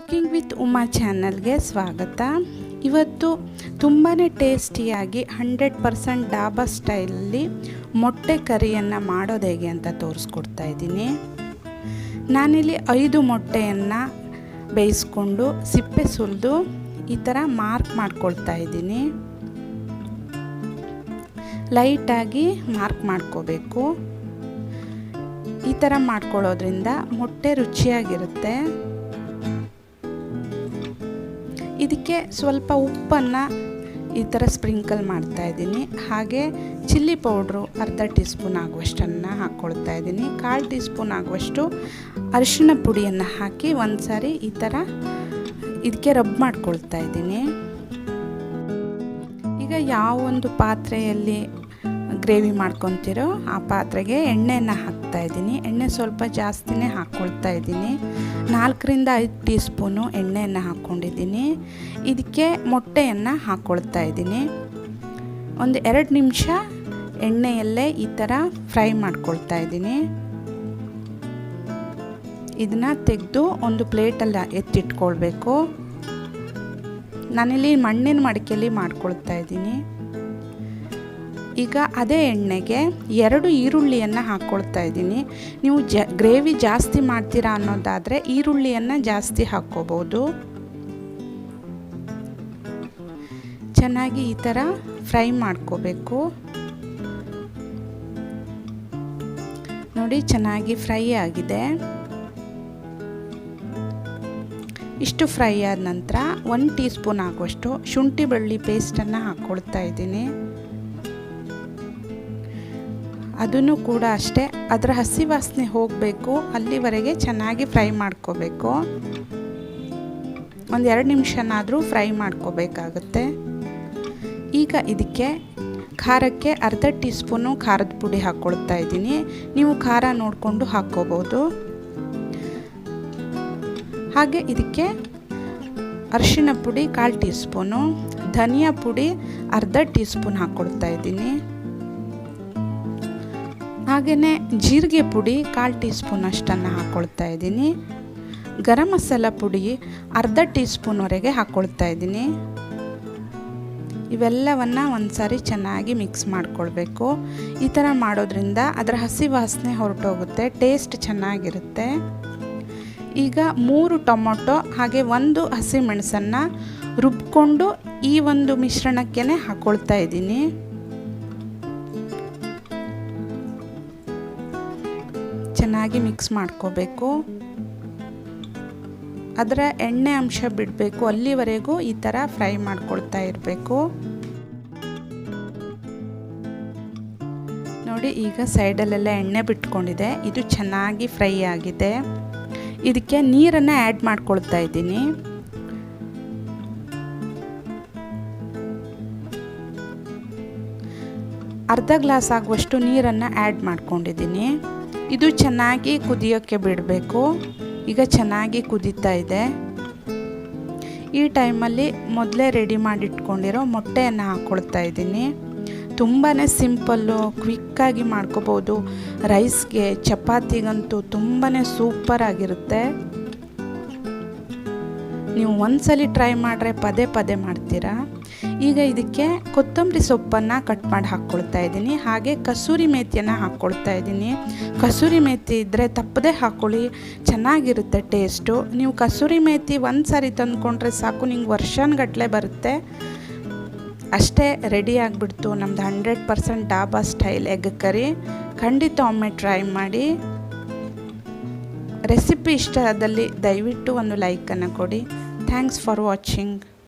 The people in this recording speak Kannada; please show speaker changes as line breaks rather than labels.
ಕುಕಿಂಗ್ ವಿತ್ ಉಮಾ ಚಾನಲ್ಗೆ ಸ್ವಾಗತ. ಇವತ್ತು ತುಂಬಾ ಟೇಸ್ಟಿಯಾಗಿ ಹಂಡ್ರೆಡ್ ಪರ್ಸೆಂಟ್ ಡಾಬಾ ಸ್ಟೈಲಲ್ಲಿ ಮೊಟ್ಟೆ ಕರಿಯನ್ನು ಮಾಡೋದು ಹೇಗೆ ಅಂತ ತೋರಿಸ್ಕೊಡ್ತಾ ಇದ್ದೀನಿ. ನಾನಿಲ್ಲಿ ಐದು ಮೊಟ್ಟೆಯನ್ನು ಬೇಯಿಸ್ಕೊಂಡು ಸಿಪ್ಪೆ ಸುಲಿದು ಈ ಥರ ಮಾರ್ಕ್ ಮಾಡ್ಕೊಳ್ತಾ ಇದ್ದೀನಿ. ಲೈಟಾಗಿ ಮಾರ್ಕ್ ಮಾಡ್ಕೋಬೇಕು. ಈ ಥರ ಮಾಡ್ಕೊಳ್ಳೋದ್ರಿಂದ ಮೊಟ್ಟೆ ರುಚಿಯಾಗಿರುತ್ತೆ. ಇದಕ್ಕೆ ಸ್ವಲ್ಪ ಉಪ್ಪನ್ನು ಈ ಥರ ಸ್ಪ್ರಿಂಕಲ್ ಮಾಡ್ತಾ ಇದ್ದೀನಿ. ಹಾಗೆ ಚಿಲ್ಲಿ ಪೌಡ್ರು ಅರ್ಧ ಟೀ ಸ್ಪೂನ್ ಆಗುವಷ್ಟನ್ನು ಹಾಕ್ಕೊಳ್ತಾ ಇದ್ದೀನಿ. ಕಾಲು ಟೀ ಸ್ಪೂನ್ ಆಗುವಷ್ಟು ಅರಿಶಿಣ ಪುಡಿಯನ್ನು ಹಾಕಿ ಒಂದು ಸಾರಿ ಈ ಥರ ಇದಕ್ಕೆ ರಬ್ ಮಾಡ್ಕೊಳ್ತಾ ಇದ್ದೀನಿ. ಈಗ ಯಾವ ಒಂದು ಪಾತ್ರೆಯಲ್ಲಿ ಗ್ರೇವಿ ಮಾಡ್ಕೊತಿರೋ ಆ ಪಾತ್ರೆಗೆ ಎಣ್ಣೆಯನ್ನು ಹಾಕ್ತಾ ಇದ್ದೀನಿ. ಎಣ್ಣೆ ಸ್ವಲ್ಪ ಜಾಸ್ತಿನೇ ಹಾಕ್ಕೊಳ್ತಾ ಇದ್ದೀನಿ. ನಾಲ್ಕರಿಂದ ಐದು ಟೀ ಸ್ಪೂನು ಎಣ್ಣೆಯನ್ನು ಹಾಕ್ಕೊಂಡಿದ್ದೀನಿ. ಇದಕ್ಕೆ ಮೊಟ್ಟೆಯನ್ನು ಹಾಕ್ಕೊಳ್ತಾ ಇದ್ದೀನಿ. ಒಂದು ಎರಡು ನಿಮಿಷ ಎಣ್ಣೆಯಲ್ಲೇ ಈ ಥರ ಫ್ರೈ ಮಾಡ್ಕೊಳ್ತಾ ಇದ್ದೀನಿ. ಇದನ್ನು ತೆಗೆದು ಒಂದು ಪ್ಲೇಟಲ್ಲಿ ಎತ್ತಿಟ್ಕೊಳ್ಬೇಕು. ನಾನಿಲ್ಲಿ ಮಣ್ಣಿನ ಮಡಿಕೆಯಲ್ಲಿ ಮಾಡ್ಕೊಳ್ತಾ ಇದ್ದೀನಿ. ಈಗ ಅದೇ ಎಣ್ಣೆಗೆ ಎರಡು ಈರುಳ್ಳಿಯನ್ನು ಹಾಕ್ಕೊಳ್ತಾ ಇದ್ದೀನಿ. ನೀವು ಜ, ಗ್ರೇವಿ ಜಾಸ್ತಿ ಮಾಡ್ತೀರಾ ಅನ್ನೋದಾದರೆ ಈರುಳ್ಳಿಯನ್ನು ಜಾಸ್ತಿ ಹಾಕ್ಕೋಬೋದು. ಚೆನ್ನಾಗಿ ಈ ಥರ ಫ್ರೈ ಮಾಡ್ಕೋಬೇಕು. ನೋಡಿ ಚೆನ್ನಾಗಿ ಫ್ರೈ ಆಗಿದೆ. ಇಷ್ಟು ಫ್ರೈ ಆದ ನಂತರ ಒಂದು ಟೀ ಸ್ಪೂನ್ ಆಗುವಷ್ಟು ಶುಂಠಿ ಬೆಳ್ಳಿ ಪೇಸ್ಟನ್ನು ಹಾಕ್ಕೊಳ್ತಾ ಇದ್ದೀನಿ. ಅದನ್ನು ಕೂಡ ಅಷ್ಟೇ. ಅದರ ಹಸಿ ವಾಸನೆ ಹೋಗಬೇಕು. ಅಲ್ಲಿವರೆಗೆ ಚೆನ್ನಾಗಿ ಫ್ರೈ ಮಾಡ್ಕೋಬೇಕು. ಒಂದು ಎರಡು ನಿಮಿಷನಾದರೂ ಫ್ರೈ ಮಾಡ್ಕೋಬೇಕಾಗುತ್ತೆ. ಈಗ ಇದಕ್ಕೆ ಖಾರಕ್ಕೆ ಅರ್ಧ ಟೀ ಸ್ಪೂನು ಖಾರದ ಪುಡಿ ಹಾಕ್ಕೊಳ್ತಾ ಇದ್ದೀನಿ. ನೀವು ಖಾರ ನೋಡಿಕೊಂಡು ಹಾಕ್ಕೋಬೋದು ಹಾಗೆ ಇದಕ್ಕೆ ಅರಿಶಿಣ ಪುಡಿ ಕಾಲು ಟೀ ಸ್ಪೂನು ಧನಿಯಾ ಪುಡಿ ಅರ್ಧ ಟೀ ಸ್ಪೂನ್ ಹಾಕ್ಕೊಳ್ತಾ ಇದ್ದೀನಿ. ಹಾಗೆಯೇ ಜೀರಿಗೆ ಪುಡಿ ಕಾಲು ಟೀ ಸ್ಪೂನ್ ಅಷ್ಟನ್ನು ಹಾಕ್ಕೊಳ್ತಾ ಇದ್ದೀನಿ. ಗರಂ ಮಸಾಲ ಪುಡಿ ಅರ್ಧ ಟೀ ಸ್ಪೂನ್ವರೆಗೆ ಹಾಕ್ಕೊಳ್ತಾ ಇದ್ದೀನಿ. ಇವೆಲ್ಲವನ್ನು ಒಂದು ಸಾರಿ ಚೆನ್ನಾಗಿ ಮಿಕ್ಸ್ ಮಾಡ್ಕೊಳ್ಬೇಕು. ಈ ಥರ ಮಾಡೋದ್ರಿಂದ ಅದರ ಹಸಿ ವಾಸನೆ ಹೊರಟೋಗುತ್ತೆ, ಟೇಸ್ಟ್ ಚೆನ್ನಾಗಿರುತ್ತೆ. ಈಗ ಮೂರು ಟೊಮೊಟೊ ಹಾಗೆ ಒಂದು ಹಸಿಮೆಣಸನ್ನು ರುಬ್ಕೊಂಡು ಈ ಒಂದು ಮಿಶ್ರಣಕ್ಕೇ ಹಾಕ್ಕೊಳ್ತಾ ಇದ್ದೀನಿ. ಚೆನ್ನಾಗಿ ಮಿಕ್ಸ್ ಮಾಡ್ಕೋಬೇಕು. ಅದರ ಎಣ್ಣೆ ಅಂಶ ಬಿಡಬೇಕು. ಅಲ್ಲಿವರೆಗೂ ಈ ಥರ ಫ್ರೈ ಮಾಡ್ಕೊಳ್ತಾ ಇರಬೇಕು. ನೋಡಿ, ಈಗ ಸೈಡಲ್ಲೆಲ್ಲ ಎಣ್ಣೆ ಬಿಟ್ಕೊಂಡಿದೆ. ಇದು ಚೆನ್ನಾಗಿ ಫ್ರೈ ಆಗಿದೆ. ಇದಕ್ಕೆ ನೀರನ್ನು ಆ್ಯಡ್ ಮಾಡ್ಕೊಳ್ತಾ ಇದ್ದೀನಿ. ಅರ್ಧ ಗ್ಲಾಸ್ ಆಗುವಷ್ಟು ನೀರನ್ನು ಆ್ಯಡ್ ಮಾಡ್ಕೊಂಡಿದ್ದೀನಿ. ಇದು ಚೆನ್ನಾಗಿ ಕುದಿಯೋಕ್ಕೆ ಬಿಡಬೇಕು. ಈಗ ಚೆನ್ನಾಗಿ ಕುದೀತಾ ಇದೆ. ಈ ಟೈಮಲ್ಲಿ ಮೊದಲೇ ರೆಡಿ ಮಾಡಿಟ್ಕೊಂಡಿರೋ ಮೊಟ್ಟೆಯನ್ನು ಹಾಕ್ಕೊಳ್ತಾ ಇದ್ದೀನಿ. ತುಂಬಾ ಸಿಂಪಲ್ಲು, ಕ್ವಿಕ್ಕಾಗಿ ಮಾಡ್ಕೋಬೋದು. ರೈಸ್ಗೆ ಚಪಾತಿಗಂತೂ ತುಂಬಾ ಸೂಪರಾಗಿರುತ್ತೆ ನೀವು ಒಂದ್ಸಲಿ ಟ್ರೈ ಮಾಡಿದ್ರೆ ಪದೇ ಪದೇ ಮಾಡ್ತೀರಾ? ಈಗ ಇದಕ್ಕೆ ಕೊತ್ತಂಬರಿ ಸೊಪ್ಪನ್ನು ಕಟ್ ಮಾಡಿ ಹಾಕ್ಕೊಳ್ತಾ ಇದ್ದೀನಿ. ಹಾಗೆ ಕಸೂರಿ ಮೇಥಿಯನ್ನು ಹಾಕ್ಕೊಳ್ತಾ ಇದ್ದೀನಿ. ಕಸೂರಿ ಮೇಥಿ ಇದ್ದರೆ ತಪ್ಪದೇ ಹಾಕ್ಕೊಳ್ಳಿ ಚೆನ್ನಾಗಿರುತ್ತೆ ಟೇಸ್ಟು. ನೀವು ಕಸೂರಿ ಮೇಥಿ ಒಂದು ಸಾರಿ ತಂದುಕೊಂಡ್ರೆ ಸಾಕು, ನಿಂಗೆ ವರ್ಷಾನುಗಟ್ಟಲೆ ಬರುತ್ತೆ. ಅಷ್ಟೇ ರೆಡಿ ಆಗಿಬಿಡ್ತು. ನಮ್ದು hundred percent dhaba style egg curry. ಖಂಡಿತ ಒಮ್ಮೆ ಟ್ರೈ ಮಾಡಿ. ರೆಸಿಪಿ ಇಷ್ಟ ಆದಲ್ಲಿ ದಯವಿಟ್ಟು ಒಂದು ಲೈಕನ್ನು ಕೊಡಿ. Thanks for watching.